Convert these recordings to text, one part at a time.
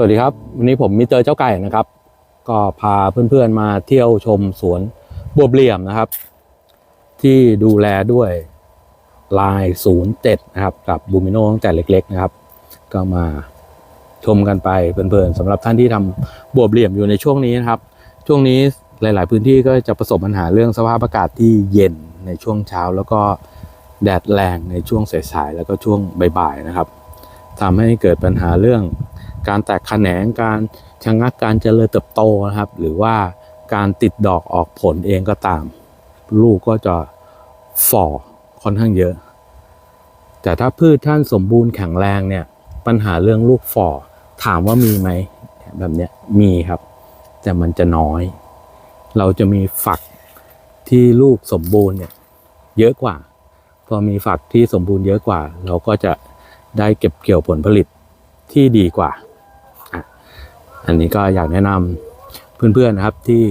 สวัสดีครับ วันนี้ผมมิเตอร์เจ้าไก่นะครับ ก็พาเพื่อนๆมาเที่ยวชมสวนบัวเหลี่ยมนะครับ ที่ดูแลด้วยลาย 07 นะครับ กับบูมิโนตั้งแต่เล็ก ๆ นะครับ ก็มาชมกันไปเพลินๆสำหรับท่านที่ทำบัวเหลี่ยมอยู่ในช่วงนี้นะครับ ช่วงนี้หลาย ๆ พื้นที่ก็จะประสบปัญหาเรื่องสภาพอากาศที่เย็นในช่วงเช้า แล้วก็แดดแรงในช่วงสายๆแล้วก็ช่วงบ่ายๆนะครับทำให้เกิดปัญหาเรื่อง การแตกแขนงการชะงักการเจริญเติบโตนะครับ หรือว่าการติดดอกออกผลเองก็ตาม ลูกก็จะฝ่อค่อนข้างเยอะ แต่ถ้าพืชท่านสมบูรณ์แข็งแรงเนี่ยปัญหาเรื่องลูกฝ่อถามว่ามีไหมแบบเนี้ยมีครับ แต่มันจะน้อย เราจะมีฝักที่ลูกสมบูรณ์เนี่ยเยอะกว่า พอมีฝักที่สมบูรณ์เยอะกว่า เราก็จะได้เก็บเกี่ยวผลผลิตที่ดีกว่า อันนี้ก็อยากแนะนำเพื่อนๆนะครับที่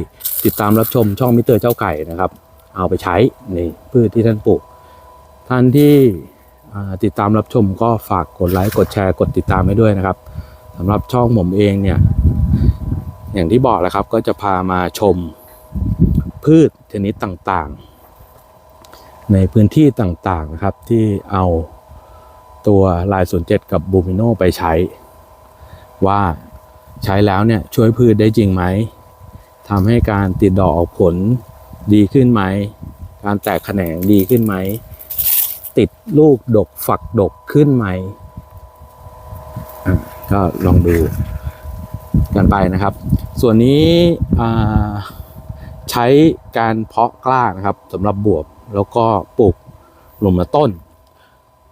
ติดตามรับชมช่องมิเตอร์เจ้าไก่นะครับ เอาไปใช้ในพืชที่ท่านปลูก ท่านที่ติดตามรับชมก็ฝากกดไลค์กดแชร์กดติดตามให้ด้วยนะครับสำหรับช่องผมเองเนี่ย อย่างที่บอกแหล้วครับก็จะพามาชมพืชชนิดต่างๆ ในพื้นที่ต่างๆนะครับที่เอาตัวลายศูนย์เจ็ดกับบูมิโนไปใช้ว่า ใช้แล้วเนี่ยช่วยพืชได้จริงไหมทำให้การติดดอกออกผลดีขึ้นไหม การแตกแขนงดีขึ้นไหม ติดลูกดกฝักดกขึ้นไหมอะก็ลองดูกันไปนะครับ ส่วนนี้ใช้การเพาะกล้านะครับสำหรับบวบแล้วก็ปลูกหลุมละต้น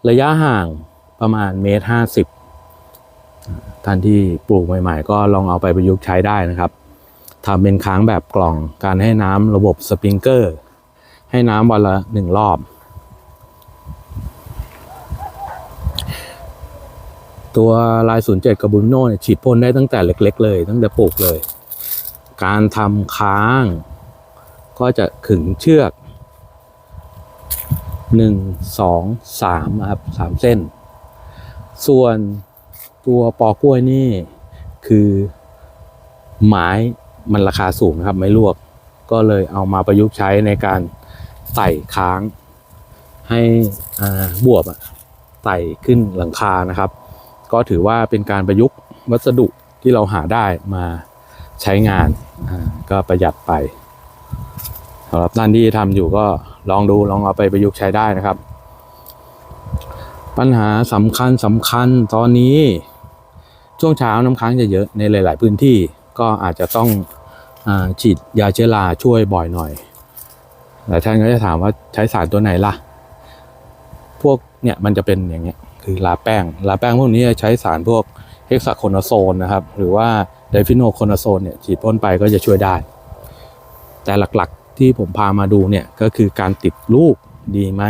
ระยะห่างประมาณเมตรห้าสิบ ท่านที่ปลูกใหม่ ๆ ก็ลองเอาไปประยุกต์ใช้ได้นะครับทำเป็นค้างแบบกล่องการให้น้ำระบบสปริงเกอร์ ให้น้ำวันละหนึ่งรอบ ตัวลาย07กับบุนโน่ฉีดพ่นได้ตั้งแต่เล็ก ๆ เลย ตั้งแต่ปลูกเลย การทำค้าง ก็จะขึงเชือกหนึ่งสองสามครับสามเส้น ส่วน ตัวปอกล้วยนี่คือไม้มันราคาสูงนะครับไม่ลวก ก็เลยเอามาประยุกต์ใช้ในการไต่ค้างให้บวบอะไต่ขึ้นหลังคานะครับ ก็ถือว่าเป็นการประยุกต์วัสดุที่เราหาได้มาใช้งานก็ประหยัดไปสำหรับท่านที่ทำอยู่ก็ลองดูลองเอาไปประยุกต์ใช้ได้นะครับ ปัญหาสำคัญสำคัญตอนนี้ ช่วงเช้าน้ำค้างจะเยอะในหลาย ๆ พื้นที่ก็อาจจะต้องอฉีดยาเชื้อราช่วยบ่อยหน่อยหลายท่านก็จะถามว่าใช้สารตัวไหนล่ะ พวกเนี่ยมันจะเป็นอย่างเงี้ยคือลาแป้งลาแป้งพวกนี้ใช้สารพวกเฮกซาโคนาโซนนะครับ หรือว่าไดฟิโนโคนาโซนเนี่ยฉีดพ่นไปก็จะช่วยได้ แต่หลักๆที่ผมพามาดูเนี่ยก็คือการติดลูกดีไหม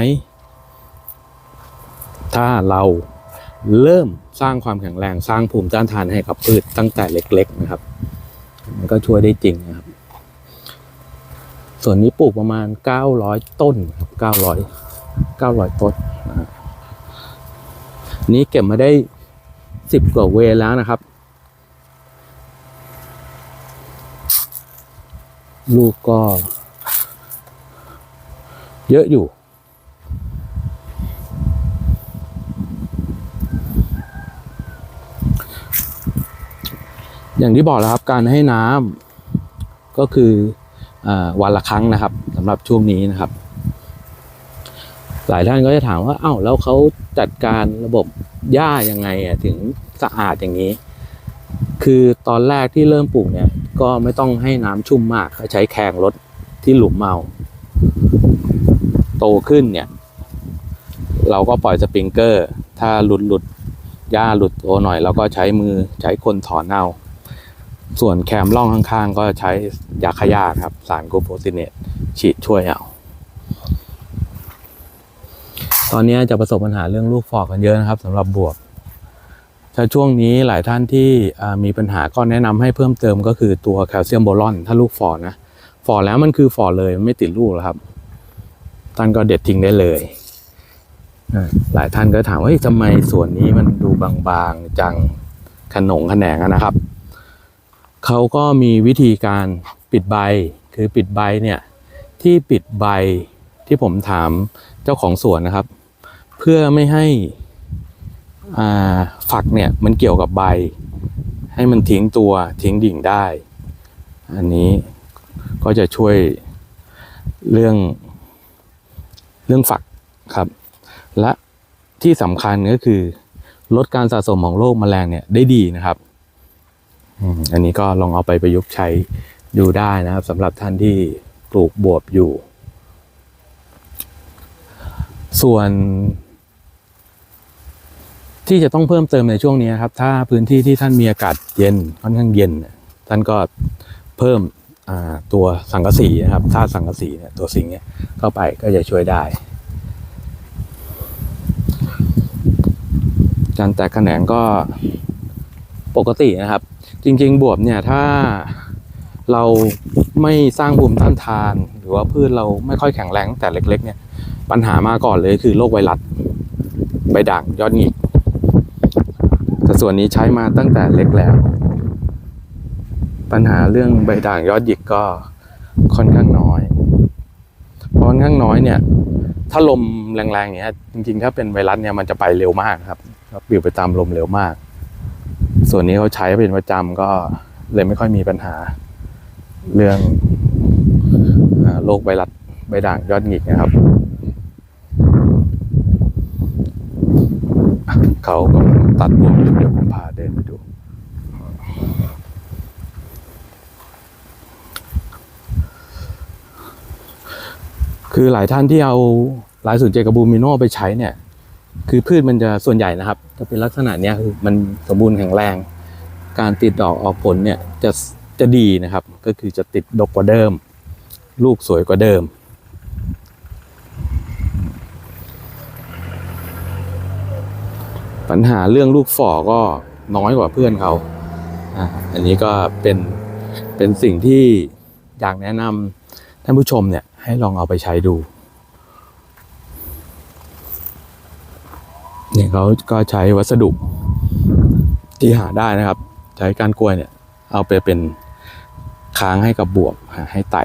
ถ้าเรา เริ่มสร้างความแข็งแรงสร้างภูมิต้านทานให้กับพืชตั้งแต่เล็ก ๆ นะครับ มันก็ช่วยได้จริงนะครับ ส่วนนี้ปลูกประมาณ 900 ต้นครับ 900 900 ต้นนะนี้เก็บมาได้ 10 กว่าเวแล้วนะครับ ลูกก็ เยอะอยู่ อย่างที่บอกแล้วครับการให้น้ำก็คืออวันละครั้งนะครับสำหรับช่วงนี้นะครับ หลายท่านก็จะถามว่าเอ้าแล้วเขาจัดการระบบหญ้ายังไงอะถึงสะอาดอย่างนี้ คือตอนแรกที่เริ่มปลูกเนี่ย ก็ไม่ต้องให้น้ำชุ่มมากใช้แคงรถที่หลุมเมาโตขึ้นเนี่ย เราก็ปล่อยสปริงเกอร์ ถ้าหลุดหลุดหญ้าหลุดโตหน่อยเราก็ใช้มือใช้คนถอนเอา ส่วนแคมร่องข้างๆ ก็ใช้ยาขยาครับ สารโกโฟซิเนตฉีดช่วยเอาตอนนี้จะประสบปัญหาเรื่องลูกฟอกกันเยอะนะครับสำหรับบวบถ้าช่วงนี้หลายท่านที่มีปัญหาก็แนะนำให้เพิ่มเติมก็คือตัวแคลเซียมโบรอน ถ้าลูกฟอนะฟอแล้วมันคือฟอเลยไม่ติดลูกแล้วครับท่านก็เด็ดทิ้งได้เลย หลายท่านก็ถามว่าทำไมส่วนนี้มันดูบางๆจังขนงขแหนงนะครับ เขาก็มีวิธีการปิดใบ คือปิดใบเนี่ยที่ปิดใบที่ผมถามเจ้าของสวนนะครับ เพื่อไม่ให้อ่าฝักเนี่ยมันเกี่ยวกับใบ ให้มันทิ้งตัวทิ้งดิ่งได้ อันนี้ก็จะช่วยเรื่องเรื่องฝักครับ และที่สำคัญก็คือลดการสะสมของโรคแมลงเนี่ยได้ดีนะครับ อันนี้ก็ลองเอาไปประยุกต์ใช้ดูได้นะครับสำหรับท่านที่ปลูกบวบอยู่ ส่วน ที่จะต้องเพิ่มเติมในช่วงนี้ครับ ถ้าพื้นที่ที่ท่านมีอากาศเย็นค่อนข้างเย็น ท่านก็เพิ่มตัวสังกะสีนะครับธาตุสังกะสีเนี่ยตัวสิงเนี่ยเข้าไปก็จะช่วยได้ การแตกแขนงก็ปกตินะครับ จริงๆ บวบเนี่ยถ้าเราไม่สร้างภูมิต้านทาน หรือว่าพืชเราไม่ค่อยแข็งแรงแต่เล็ก ๆ เนี่ย ปัญหามาก่อนเลยคือโรคไวรัสใบด่างยอดหงิกแต่ส่วนนี้ใช้มาตั้งแต่เล็กแล้ว ปัญหาเรื่องใบด่างยอดหยิกก็ค่อนข้างน้อยเพราะค่อนข้างน้อยเนี่ย ถ้าลมแรงๆอย่างเงี้ยจริงๆ ถ้าเป็นไวรัสเนี่ยมันจะไปเร็วมากครับก็ปลิวไปตามลมเร็วมาก ส่วนนี้เขาใช้เป็นประจำก็เลยไม่ค่อยมีปัญหาเรื่องโรคไวรัสใบด่างยอดหงิกนะครับ เขากำลังตัดบวงอยู่เดี๋ยวผมพาเดินไปดู คือหลายท่านที่เอาลายสูนเจกบบูมิโนไปใช้เนี่ย คือพืชมันจะส่วนใหญ่นะครับ จะเป็นลักษณะเนี้ยคือมันสมบูรณ์แข็งแรง การติดดอกออกผลเนี่ยจะจะดีนะครับ ก็คือจะติดดกกว่าเดิม ลูกสวยกว่าเดิม ปัญหาเรื่องลูกฝ่อก็น้อยกว่าเพื่อนเขาอ่าอันนี้ก็เป็นเป็นสิ่งที่อยากแนะนำท่านผู้ชมเนี่ยให้ลองเอาไปใช้ดู เนี่ยเขาก็ใช้วัสดุที่หาได้นะครับ ใช้การกล้วยเนี่ย เอาไปเป็นค้างให้กับบวบให้ไต่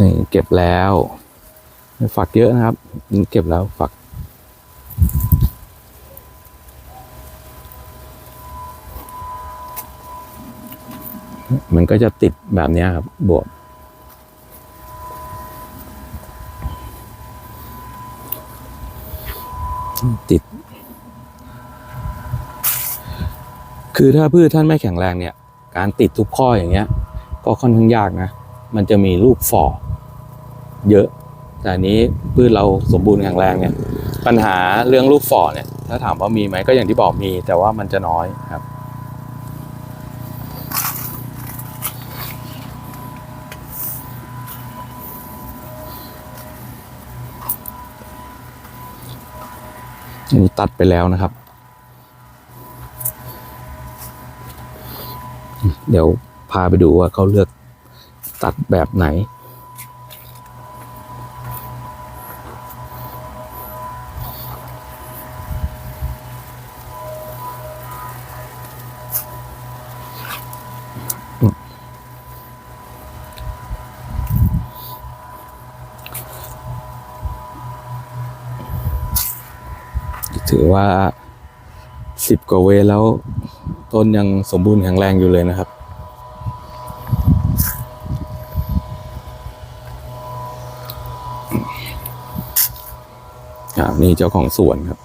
นี่เก็บแล้ว ฝักเยอะนะครับ เก็บแล้วฝัก มันก็จะติดแบบนี้ครับ บวบติด คือถ้าพืชท่านไม่แข็งแรงเนี่ย การติดทุกข้ออย่างเงี้ย ก็ค่อนข้างยากนะ มันจะมีลูกฝ่อเยอะ แต่นนี้พืชเราสมบูรณ์แข็งแรงเนี่ย ปัญหาเรื่องลูกฝ่อเนี่ย ถ้าถามว่ามีไหมก็อย่างที่บอกมี แต่ว่ามันจะน้อยครับ อันนี้ตัดไปแล้วนะครับ เดี๋ยวพาไปดูว่าเขาเลือกตัดแบบไหน ถือว่าสิบกว่าเวรแล้วต้นยังสมบูรณ์แข็งแรงอยู่เลยนะครับอ่านี่เจ้าของสวนครับ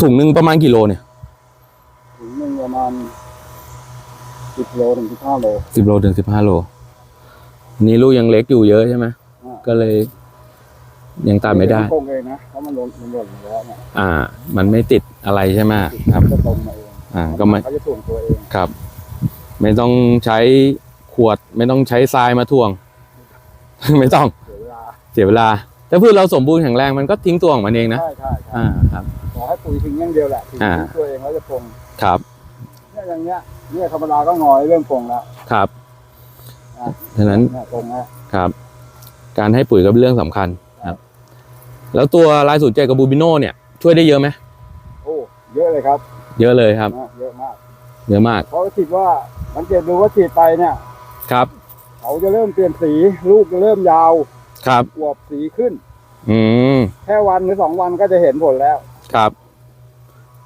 ถุงหนึ่งประมาณกี่โลเนี่ยถึงหนึ่งประมาณสิบโลถึงสิบห้าโลสิบโลถึงสิบห้าโล นี่ลูกยังเล็กอยู่เยอะใช่ไหมอ่าก็เลย ยังตัดไม่ได้โกงเองนะเพราะมันหล่นมันหล่นมาแล้วเนี่ยอ่า มันไม่ติดอะไรใช่ไหมครับจะตรงมาเองอ่า ก็ไม่เขาจะถ่วงตัวเองครับ ไม่ต้องใช้ขวด ไม่ต้องใช้ทรายมาถ่วง ไม่ต้องเสียเวลาเสียเวลาถ้าพืชเราสมบูรณ์แข็งแรงมันก็ทิ้งตัวของมันเองนะใช่ใช่ใช่อ่าครับขอให้ปุ๋ยทิ้งอย่างเดียวแหละทิ้งอ่าตัวเองแล้วจะถ่วงครับเนี่ยอย่างเงี้ยเนี่ยธรรมดาก็งอยเริ่มโป่งแล้วครับอะ ฉะนั้นเนี่ยตรงแล้วครับ การให้ปุ๋ยก็เป็นเรื่องสำคัญครับ แล้วตัวลายสูตรเจกับบูบิโนเนี่ยช่วยได้เยอะไหมโอ้เยอะเลยครับ เยอะเลยครับนะเยอะมากเยอะมากเพราะคิดว่าสังเกตดูว่าฉีดไปเนี่ย ครับเขาจะเริ่มเปลี่ยนสีลูกจะเริ่มยาว ครับอวบสีขึ้น อืมแค่วันหรือสองวันก็จะเห็นผลแล้ว ครับ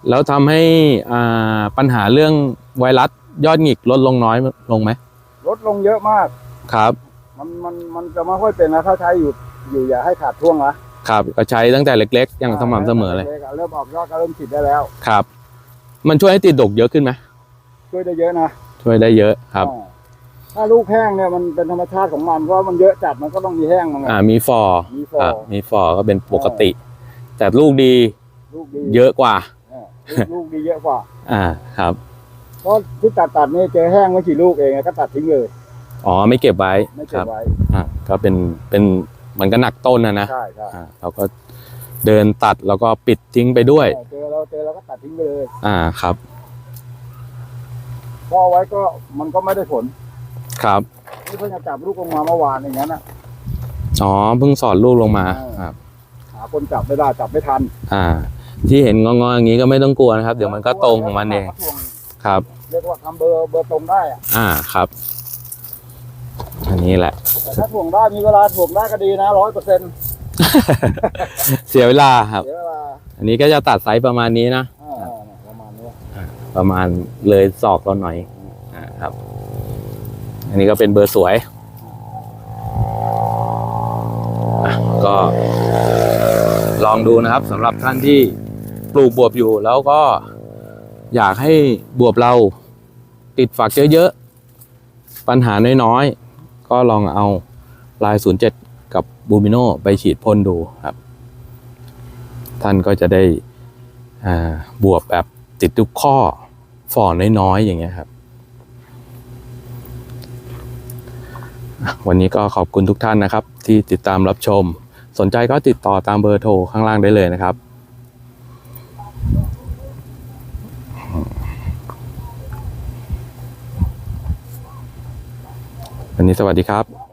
แล้วทำให้อ่าปัญหาเรื่องไวรัสยอดหงิกลดลงน้อยลงไหม ลดลงเยอะมาก ครับ มันมันมันจะไม่ค่อยเป็นนะถ้าใช้อยู่อยู่อย่าให้ขาดช่วงนะครับก็ใช้ตั้งแต่เล็กๆ อย่างสม่ำเสมอเลย เริ่มออกยอดก็เริ่มฉีดได้แล้ว ครับ มันช่วยให้ติดดกเยอะขึ้นไหมช่วยได้เยอะนะช่วยได้เยอะครับอ่าถ้าลูกแห้งเนี่ยมันเป็นธรรมชาติของมันเพราะมันเยอะจัดมันก็ต้องมีแห้งมันไงอ่ามีฟอร์มีฟออ่าร์มีฟอร์ก็เป็นปกติ แต่ลูกดีลูกดีเยอะกว่าเออลูกลูกดีเยอะกว่า อ่าครับ เพราะที่ตัดตัดนี่เจอแห้งไม่กี่ลูกเองก็ตัดทิ้งเลย อ๋อไม่เก็บไว้ไม่คเก็รับบไว้อ่าก็เป็นเป็นมันก็หนักต้นนะนะใช่ใช่อ่าเราก็เดินตัดแล้วก็ปิดทิ้งไปด้วย เจอเราเจอเราก็ตัดทิ้งไปเลยอ่าครับเพราะเอาไว้ก็มันก็ไม่ได้ผลครับนี่เพิ่งจะจับลูกลงมาเมื่อวานอย่างนั้นนะอ๋อเพิ่งสอดลูกลงมาครับหาคนจับไม่ได้จับไม่ทัน อ่า ที่เห็นงอๆอย่างนี้ก็ไม่ต้องกลัวนะครับ เดี๋ยวมันก็ตรงของมันเองถ่วงครับ เรียกว่าทำเบอร์เบอร์ตรงได้อะอ่าครับ อันนี้แหละ แต่ถ้าถ่วงได้มีเวลาถ่วงได้ก็ดีนะร้อยเปอร์เซ็นต์เสียเวลาครับ เสียเวลาอันนี้ก็จะตัดไซส์ประมาณนี้นะ อ่าๆประมาณนี้ประมาณเลยศอกเราหน่อยอ่าครับ อันนี้ก็เป็นเบอร์สวยอะก็ลองดูนะครับสำหรับท่านที่ปลูกบวบอยู่แล้วก็ อยากให้บวบเราติดฝักเยอะๆ ปัญหาน้อยๆ ก็ลองเอาลาย 07 กับบูมิโนไปฉีดพ่นดูครับ ท่านก็จะได้บวบแบบติดทุกข้อฝ่อน้อยๆ อย่างเงี้ยครับ วันนี้ก็ขอบคุณทุกท่านนะครับ ที่ติดตามรับชม สนใจก็ติดต่อตามเบอร์โทรข้างล่างได้เลยนะครับ วันนี้สวัสดีครับ